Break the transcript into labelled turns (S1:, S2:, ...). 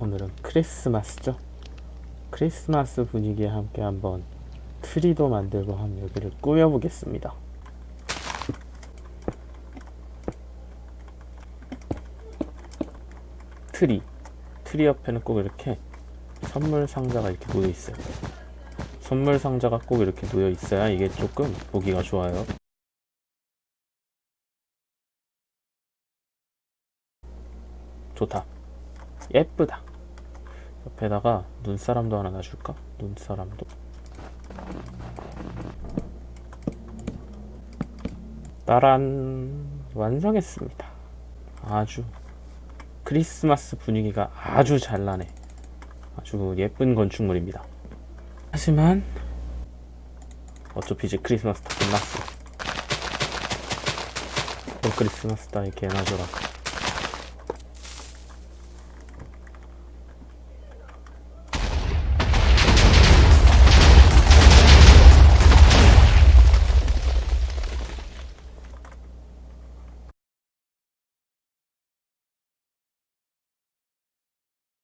S1: 오늘은 크리스마스죠. 크리스마스 분위기에 함께 한번 트리도 만들고 한번 여기를 꾸며보겠습니다. 트리. 트리 옆에는 꼭 이렇게 선물 상자가 이렇게 놓여 있어요. 선물 상자가 꼭 이렇게 놓여 있어야 이게 조금 보기가 좋아요. 좋다. 예쁘다. 옆에다가 눈사람도 하나 놔줄까? 눈사람도. 따란 완성했습니다. 아주 크리스마스 분위기가 아주 잘 나네. 아주 예쁜 건축물입니다. 하지만 어차피 이제 크리스마스 다 끝났어. 또 크리스마스 따위 개나 줘라.